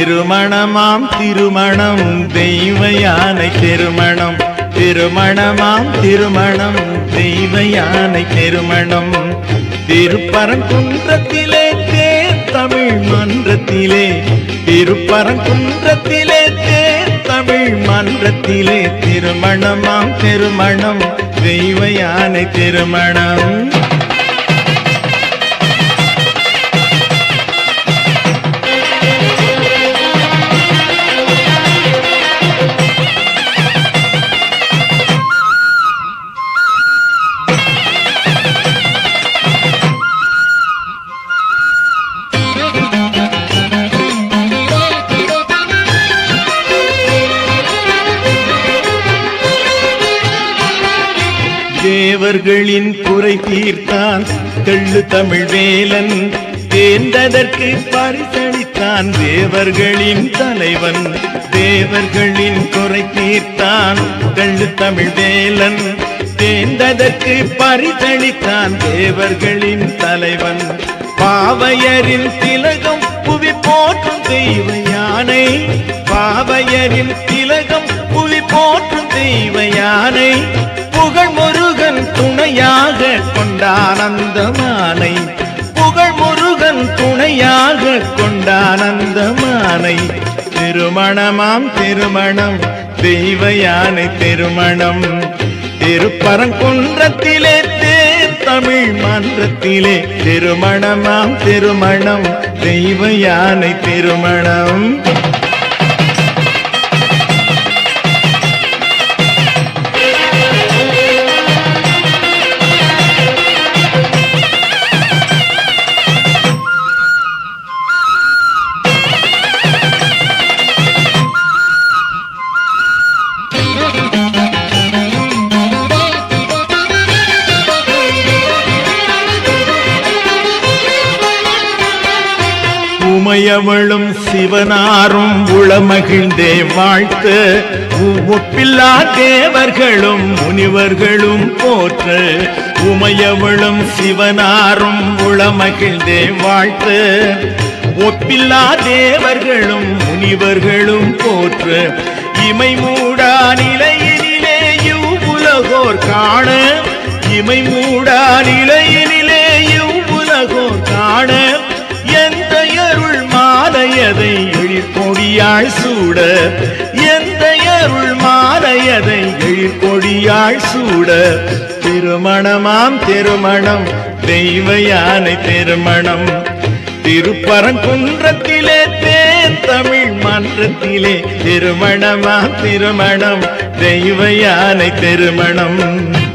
திருமணமாம் திருமணம் தெய்வ யானை திருமணம். திருமணமாம் திருமணம் தெய்வ யானை திருமணம். திருப்பரங்குன்றத்திலே தேர் தமிழ் மன்றத்திலே. திருப்பரங்குன்றத்திலே தேர் தமிழ் மன்றத்திலே திருமணமாம் திருமணம் தெய்வ யானை திருமணம். தேவர்களின் குறை தீர்த்தான். கள்ளு தமிழ் வேலன் தேர்ந்ததற்கு பரிசளித்தான். தேவர்களின் தலைவன் தேவர்களின் குறை தீர்த்தான். கள்ளு தமிழ் வேலன் தேர்ந்ததற்கு பரிசளித்தான். தேவர்களின் தலைவன் பாவையரின் திலகம் புவி போற்றும் தெய்வ யானை. பாவையரின் திலகம் புவி போற்றும் தெய்வ யானை. முருகன் துணையாக கொண்டானந்தமானை. புகழ் முருகன் துணையாக கொண்டானந்தமானை. திருமணமாம் திருமணம் தெய்வ யானை திருமணம். திருப்பரங்குன்றத்திலே தமிழ் மன்றத்திலே திருமணமாம் திருமணம் தெய்வ யானை திருமணம். உமையவளும் சிவனாரும் உளமகிழ்ந்தே வாழ்த்து. ஒப்பில்லா தேவர்களும் முனிவர்களும் போற்ற. உமையவளும் சிவனாரும் உளமகிழ்ந்தே வாழ்த்து. ஒப்பில்லா தேவர்களும் முனிவர்களும் போற்ற. இமை மூடா நிலையே எழிற்கொடியாள் சூட எந்த அருள் மாலையதை எழிற்கொடியாள் சூட. திருமணமாம் திருமணம் தெய்வ யானை திருமணம். திருப்பரங்குன்றத்திலே தேன் தமிழ் மன்றத்திலே திருமணமாம் திருமணம் தெய்வ யானை திருமணம். வெற்றிவேல்